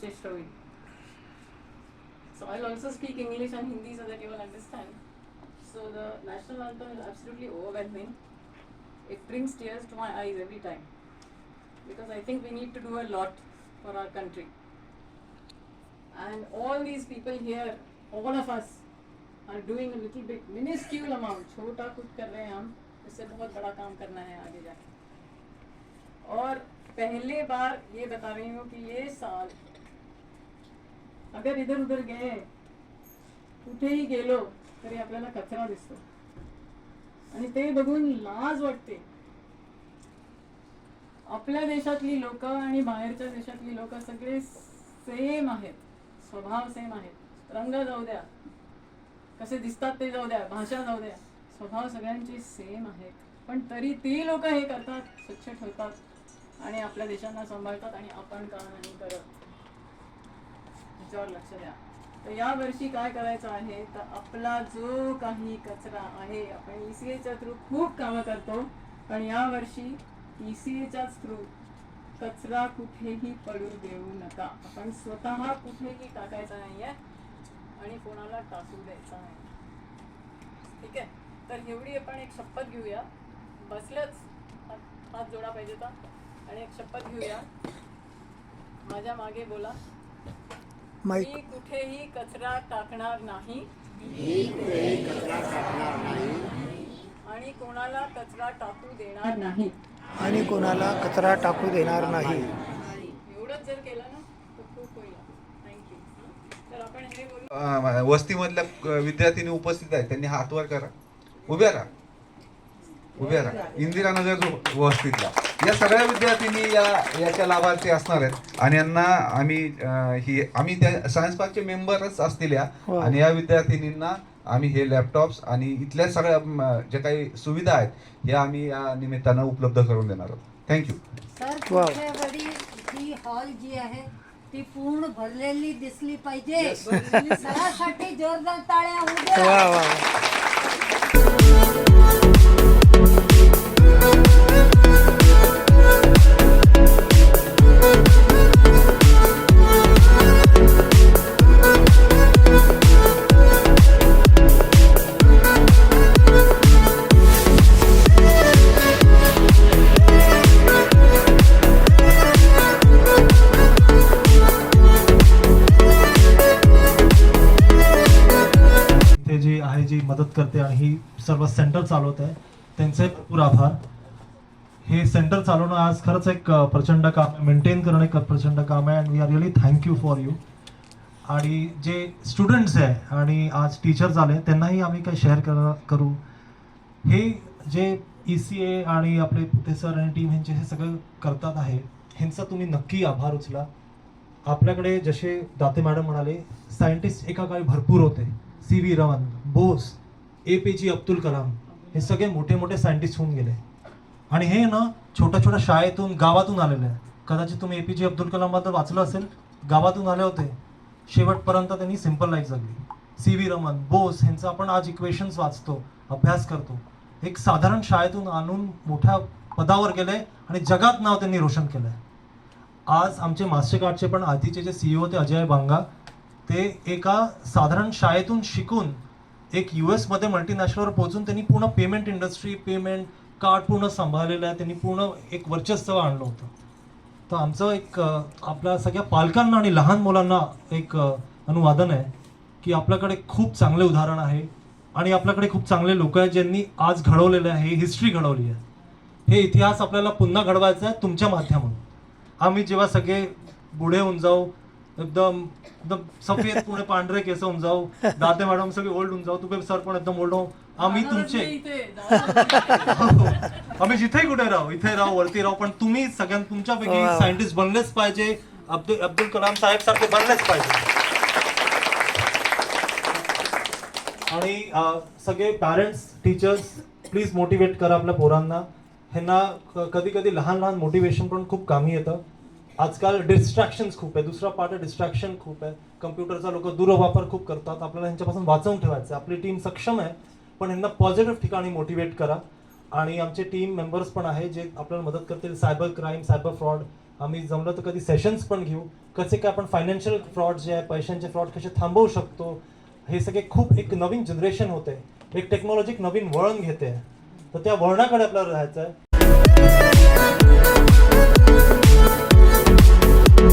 चेष्ट होईल So I'll also speak English and Hindi so that you will understand. So the national anthem is absolutely overwhelming. It brings tears to my eyes every time. Because I think we need to do a lot for our country. And all these people here, all of us, are doing a little bit minuscule amount. छोटा कुछ कर रहे हैं हम इससे बहुत बड़ा काम करना है आगे जाके और पहले बार ये बता रही हूँ कि ये साल अगर इधर उधर गए कुठेही गेलो तरी आपल्याला कचरा दिसतो. आणि ते बघून लाज वाटते. आपल्या देशातली लोक आणि बाहेरच्या देशातली लोक सगळे सेम आहेत. स्वभाव सेम आहेत. रंग जाऊ द्या. कसे दिसतात ते जाऊ द्या. भाषा जाऊ द्या. स्वभाव सगळ्यांचे सेम आहेत. पण तरी ती लोक हे करतात स्वच्छ ठेवतात. आणि आपल्या देशांना सांभाळतात आणि आपण का नाही करत? ह्याच्यावर लक्ष द्या. तर या वर्षी काय करायचं आहे? तर आपला जो काही कचरा आहे आपण E ईसीएच्या थ्रू खूप कामं करतो. पण या वर्षी E ईसीएच्याच थ्रू कचरा कुठेही पडू देऊ नका. आपण स्वतः कुठेही टाकायचा नाहीये आणि कोणाला टाकू द्यायचा नाही. ठीक आहे? तर एवढी आपण एक शपथ घेऊया. बसलंच. हात जोडा पाहिजे तर. आणि एक शपथ घेऊया. माझ्या मागे बोला. मी कुठेही कचरा टाकणार नाही. आणि कोणाला कचरा टाकू देणार नाही. आणि कोणाला कचरा टाकू देणार नाही. एवढंच जर केलं ना तर खूप होईल. थँक्यू तर आपण हे बोलू. वस्तीमधल्या अं, विद्यार्थिनी उपस्थित आहेत. त्यांनी हात वर करा. उभ्या राहा. उभ्या राहा. इंदिरानगर जो वस्तीतला. या सगळ्या विद्यार्थिनी या याच्या लाभार्थी असणार आहेत. आणि यांना आम्ही ही आम्ही त्या सायन्स पार्कचे मेंबरच असतील या. वा. आणि या विद्यार्थिनींना आम्ही हे लॅपटॉप्स आणि इथल्या सगळ्या ज्या काही सुविधा आहेत या आम्ही या निमित्तानं उपलब्ध करून देणार आहोत. थँक्यू सर ही हॉल जी आहे ती पूर्ण भरलेली दिसली पाहिजे. सरासाठी जोरदार टाळ्या होऊ जी मदत करते आणि ही सर्व सेंटर चालवत आहे. त्यांचे भरपूर आभार. हे सेंटर चालवणं आज खरंच एक प्रचंड काम आहे. मेंटेन करणं एक प्रचंड काम आहे and we are really thank you for you आणि जे स्टुडंट्स आहे आणि आज टीचर्स आले त्यांनाही आम्ही काही शेअर कर करू. हे जे ई सी ए आणि आपले पुते सर आणि टीम ह्यांचे हे सगळं करतात आहे ह्यांचा तुम्ही नक्की आभार उचला. आपल्याकडे जसे दाते मॅडम म्हणाले सायंटिस्ट एका काळी भरपूर होते. C V Raman. Bose A P J Abdul Kalam हे सगळे मोठे मोठे सायंटिस्ट होऊन गेले. आणि हे ना छोट्या छोट्या शाळेतून गावातून आलेले आहे कदाचित तुम्ही ए पी जे अब्दुल कलामबद्दल वाचलं असेल गावातून आले होते. शेवटपर्यंत त्यांनी सिंपल लाईफ जगली. सी व्ही रमन बोस ह्यांचं आपण आज इक्वेशन्स वाचतो अभ्यास करतो. एक साधारण शाळेतून आणून मोठ्या पदावर गेले आणि जगात नाव त्यांनी रोशन केलंय. आज आमचे मास्टरकार्डचे पण आधीचे जे सीईओ होते अजय बांगा ते एका साधारण शाळेतून शिकून एक यू एसमध्ये मल्टीनॅशनलवर पोहोचून त्यांनी पूर्ण पेमेंट इंडस्ट्री पेमेंट कार्ड पूर्ण सांभाळलेलं आहे. त्यांनी पूर्ण एक वर्चस्व आणलं होतं. तर आमचं एक आपल्या सगळ्या पालकांना आणि लहान मुलांना एक अनुवादन आहे की आपल्याकडे खूप चांगले उदाहरण आहे आणि आपल्याकडे खूप चांगले लोक आहेत ज्यांनी आज घडवलेलं आहे हिस्ट्री घडवली आहे. हे इतिहास आपल्याला पुन्हा घडवायचा आहे तुमच्या माध्यमातून. आम्ही जेव्हा सगळे बुढे होऊन जाऊ एकदम एकदम सफेद पुणे पांढरे केस होऊन जाऊ. दाते मॅडम सगळे ओल्ड होऊन जाऊ. तुम्ही सर पण एकदम ओल्ड होऊ. आम्ही तुमचे. आम्ही जिथे कुठे राहू इथे राहू वरती राहू. पण तुम्ही सगळ्यां तुमच्यापैकी. सायंटिस्ट बनलेच पाहिजे. अब्दुल अब्दुल कलाम साहेब सारखे बनलेच पाहिजे. आणि सगळे पॅरेंट्स टीचर्स प्लीज मोटिवेट करा आपल्या पोरांना. ह्यांना कधी कधी लहान लहान मोटिवेशन पण खूप कामी येतं. आजकाल डिस्ट्रॅक्शन्स खूप आहे. दुसरा पार्ट आहे डिस्ट्रॅक्शन खूप आहे. कम्प्युटरचा लोक दुर्वापर खूप करतात. आपल्याला ह्यांच्यापासून वाचवून ठेवायचं आहे. आपली टीम सक्षम आहे पण ह्यांना पॉझिटिव्ह ठिकाणी मोटिवेट करा. आणि आमचे टीम मेंबर्स पण आहे जे आपल्याला मदत करतील. सायबर क्राईम सायबर फ्रॉड आम्ही जमलं तर कधी सेशन्स पण घेऊ. कसे काय आपण फायनान्शियल फ्रॉड जे आहे पैशांचे फ्रॉड कसे थांबवू शकतो हे सगळे खूप एक नवीन जनरेशन होते. एक टेक्नॉलॉजी एक नवीन वळण घेते. तर त्या वळणाकडे आपल्याला राहायचं आहे. स्टेशन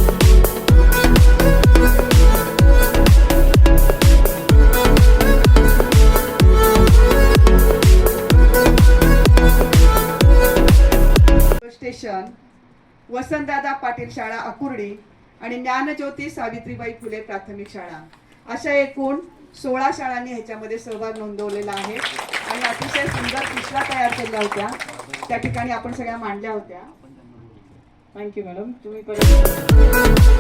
वसंतदादा पाटील शाळा अकुर्डी आणि ज्ञानज्योती सावित्रीबाई फुले प्राथमिक शाळा. अशा एकूण सोळा शाळांनी ह्याच्यामध्ये सहभाग नोंदवलेला आहे. आणि अतिशय सुंदर पिशव्या तयार केल्या होत्या. त्या ठिकाणी आपण सगळ्या मांडल्या होत्या. थँक्यू मॅडम तुम्ही परत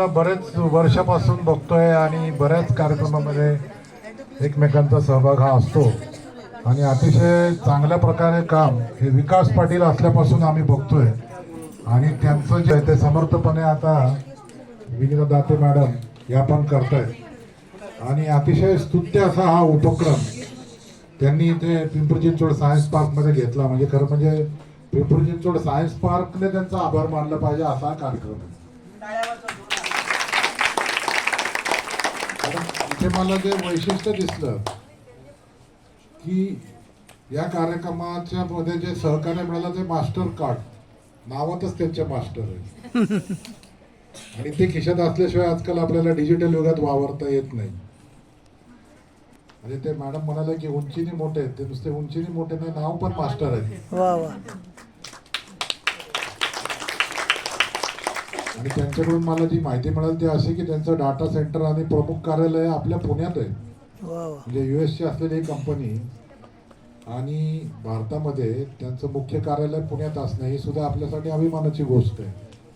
या बरेच वर्षापासून बघतोय आणि बऱ्याच कार्यक्रमामध्ये एकमेकांचा सहभाग हा असतो. आणि अतिशय चांगल्या प्रकारे काम हे विकास पाटील असल्यापासून आम्ही बघतोय. आणि त्यांचं जे आहे ते समर्थपणे आता विनिता दाते मॅडम या पण करतायत. आणि अतिशय स्तुत्य असा हा उपक्रम त्यांनी इथे पिंपरी चिंचवड सायन्स पार्कमध्ये घेतला. म्हणजे खरं म्हणजे पिंपरी चिंचवड सायन्स पार्कने त्यांचा आभार मानला पाहिजे असा कार्यक्रम आहे. इथे मला जे वैशिष्ट्य दिसलं की या कार्यक्रमाच्या मध्ये जे सहकार्य मिळालं ते मास्टर कार्ड. नावातच त्यांचे मास्टर आहे आणि ते खिशात असल्याशिवाय आजकाल आपल्याला डिजिटल युगात वावरता येत नाही. म्हणजे ते मॅडम म्हणाले की उंचीने मोठे आहेत. ते नुसते उंचीने मोठे नाही नाव पण मास्टर आहे वा वा आणि त्यांच्याकडून मला जी माहिती मिळाली ती अशी की त्यांचं डाटा सेंटर आणि प्रमुख कार्यालय आपल्या पुण्यात आहे. म्हणजे युएस ची असलेली ही कंपनी आणि भारतामध्ये त्यांचं मुख्य कार्यालय पुण्यात असणं ही सुद्धा आपल्यासाठी अभिमानाची गोष्ट आहे.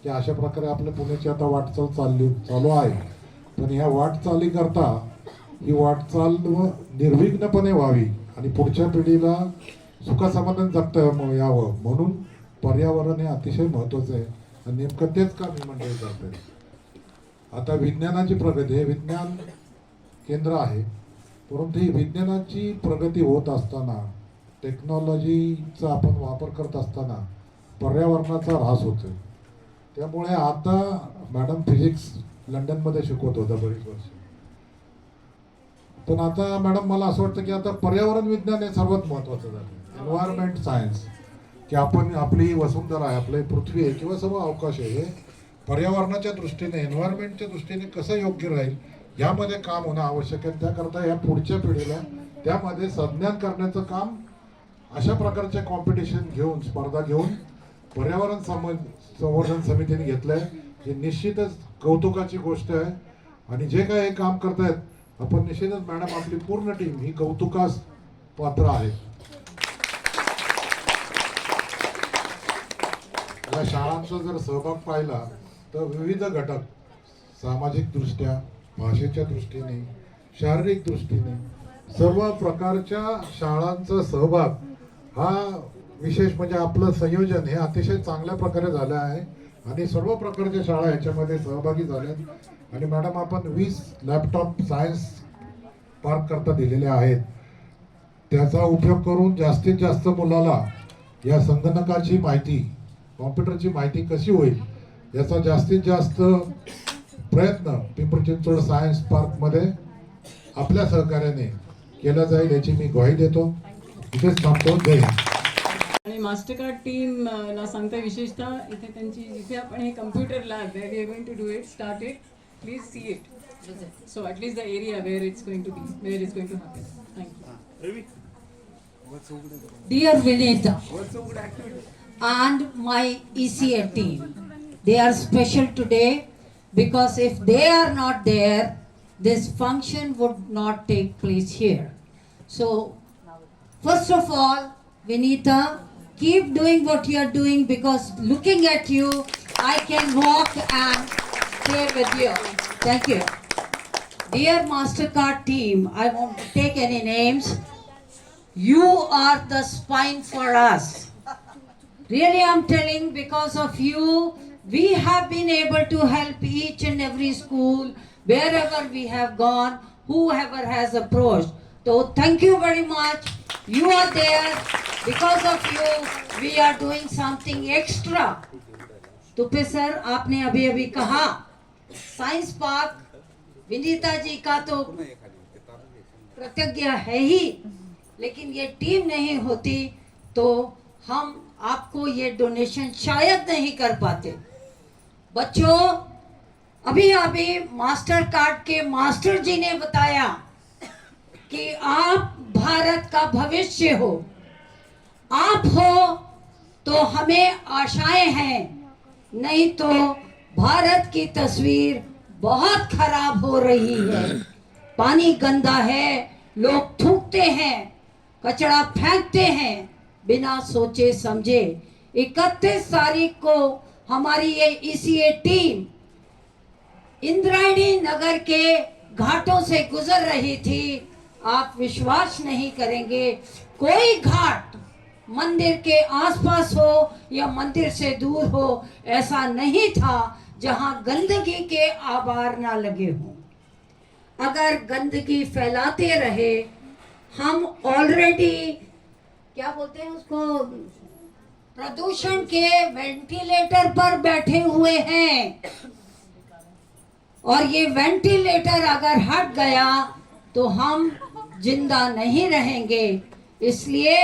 की अशा प्रकारे आपल्या पुण्याची आता वाटचाल चालली चालू आहे. पण ह्या वाटचाली करता ही वाटचाल निर्विघ्नपणे व्हावी आणि पुढच्या पिढीला सुखसमाधान जगता यावं म्हणून पर्यावरण हे अतिशय महत्वाचं आहे. आणि नेमकं तेच काम ही मंडळी करते आता विज्ञानाची प्रगती हे विज्ञान केंद्र आहे. परंतु ही विज्ञानाची प्रगती होत असताना टेक्नॉलॉजीचा आपण वापर करत असताना पर्यावरणाचा ऱ्हास होतोय. त्यामुळे आता मॅडम फिजिक्स लंडनमध्ये शिकवत होता बरीच वर्ष. पण आता मॅडम मला असं वाटतं की आता पर्यावरण विज्ञान हे सर्वात महत्वाचं झालं एन्व्हायरमेंट सायन्स की आपण आपली वसुंधरा आहे आपली पृथ्वी आहे किंवा सर्व अवकाश आहे हे पर्यावरणाच्या दृष्टीने एन्व्हायरमेंटच्या दृष्टीने कसं योग्य राहील यामध्ये काम होणं आवश्यक आहे. त्याकरता या पुढच्या पिढीला त्यामध्ये संज्ञान करण्याचं काम अशा प्रकारचे कॉम्पिटिशन घेऊन स्पर्धा घेऊन पर्यावरण सम संवर्धन समितीने घेतलं आहे हे निश्चितच कौतुकाची गोष्ट आहे. आणि जे काही हे काम करतायत आपण निश्चितच मॅडम आपली पूर्ण टीम ही कौतुकास पात्र आहे या शाळांचा जर सहभाग पाहिला तर विविध घटक सामाजिक दृष्ट्या भाषेच्या दृष्टीने शारीरिक दृष्टीने सर्व प्रकारच्या शाळांचा सहभाग हा विशेष म्हणजे आपलं संयोजन हे अतिशय चांगल्या प्रकारे झालं आहे. आणि सर्व प्रकारच्या शाळा याच्यामध्ये सहभागी झाल्यात. आणि मॅडम आपण वीस लॅपटॉप सायन्स पार्क करता दिलेले आहेत. त्याचा उपयोग करून जास्तीत जास्त मुलाला या संगणकाची माहिती कॉम्प्युटरची माहिती कशी होईल याचा जास्तीत जास्त प्रयत्न पिंपरी चिंचवड सायन्स पार्कमध्ये आपल्या सहकार्याने केला जाईल याची मी ग्वाही देतो. इथेच थांबतो. जय आणि मास्टरकार्ड टीम ला सांगते विशेषतः इथे त्यांची जिथे आपण हे computer lab we are going to do it start it please see it so at least the area where it's going to be where it's going to happen thank you Dear Vinita and my ECA team, they are special today because if they are not there, this function would not take place here. So, first of all, Vinita, keep doing what you are doing because looking at you, I can walk and play with you. Thank you. Dear MasterCard team, I won't take any names. You are the spine for us. Really, I'm telling because of you, we have been able to help each and every school wherever we have gone, whoever has approached. So, thank you very much. You are there. Because of you, we are doing something extra. Tupe sir आपने अभी अभी कहा science park Vinita ji का तो कृतज्ञ है ही लेकिन ये टीम नहीं होती तो हम आपको ये डोनेशन शायद नहीं कर पाते। बच्चों, अभी अभी मास्टर कार्ड के मास्टर जी ने बताया कि आप भारत का भविष्य हो। आप हो तो हमें आशाएँ हैं, नहीं तो भारत की तस्वीर बहुत खराब हो रही है। पानी गंदा है, लोग थूकते हैं, कचरा फेंकते हैं। बिना सोचे समझे इकतीस तारीख को हमारी ये इसीए टीम इंद्रायणी नगर के घाटों से गुजर रही थी। आप विश्वास नहीं करेंगे, कोई घाट मंदिर के आसपास हो या मंदिर से दूर हो, ऐसा नहीं था जहाँ गंदगी के आभार ना लगे हों। अगर गंदगी फैलाते रहे, हम ऑलरेडी क्या बोलते हैं उसको? प्रदूषण के वेंटिलेटर पर बैठे हुए हैं। और ये वेंटिलेटर अगर हट गया तो हम ज़िंदा नहीं रहेंगे। इसलिए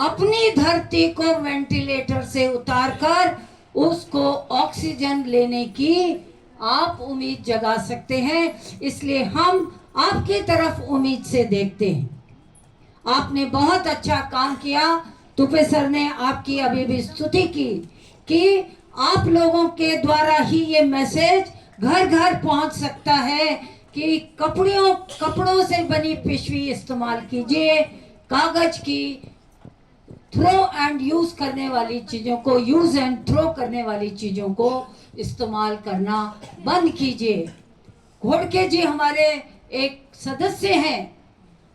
अपनी धरती को वेंटिलेटर से उतारकर उसको ऑक्सीजन लेने की आप उम्मीद जगा सकते हैं। इसलिए हम आपकी तरफ़ उम्मीद से देखते हैं। आपने बहुत अच्छा काम किया। तुपे सर ने आपकी अभी भी स्तुति की कि आप लोगों के द्वारा ही ये मैसेज घर घर पहुँच सकता है कि कपड़ों कपड़ों से बनी पिशवी इस्तेमाल कीजिए, कागज़ की थ्रो एंड यूज़ करने वाली चीज़ों को यूज़ एंड थ्रो करने वाली चीज़ों को इस्तेमाल करना बंद कीजिए। घोड़के जी हमारे एक सदस्य हैं,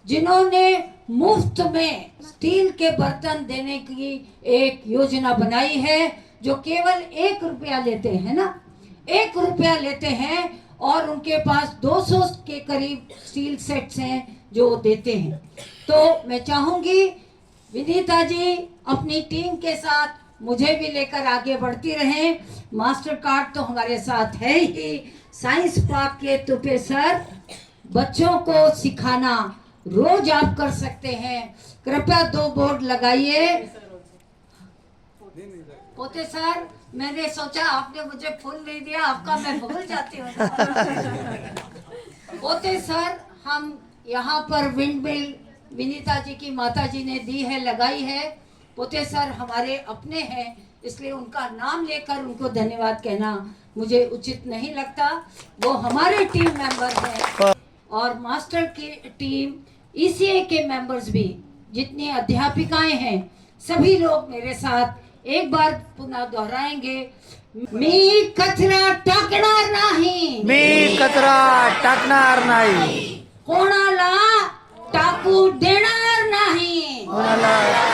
जिन्होंने मुफ़्त में स्टील के बर्तन देने की एक योजना बनाई है, जो केवल एक रुपया लेते हैं ना? एक रुपया लेते हैं और उनके पास 200 के करीब स्टील सेट्स हैं जो देते हैं। तो मैं चाहूँगी विनीता जी, अपनी टीम के साथ मुझे भी लेकर आगे बढ़ती रहें। मास्टर कार्ड तो हमारे साथ है ही। साइंस पार्क के तुपे सर, बच्चों को सिखाना रोज आप कर सकते हैं। कृपया दो बोर्ड लगाइए। पोते सर, मैंने सोचा आपने मुझे फूल नहीं दिया, आपका मैं भूल जाती हूँ। पोते सर, हम यहाँ पर विंड मिल विनीता जी की माता जी ने दी है, लगाई है। पोते सर हमारे अपने हैं, इसलिए उनका नाम लेकर उनको धन्यवाद कहना मुझे उचित नहीं लगता। वो हमारे टीम मेंबर हैं और मास्टर की टीम ईसीए के मेंबर्स भी जितनी अध्यापिकाएँ हैं सभी लोग मेरे साथ एक बार पुनः दोहराएँगे। मी कचरा टाकणार नहीं। मी कचरा टाकणार नहीं। कोणाला टाकू देणार नाही। कोणाला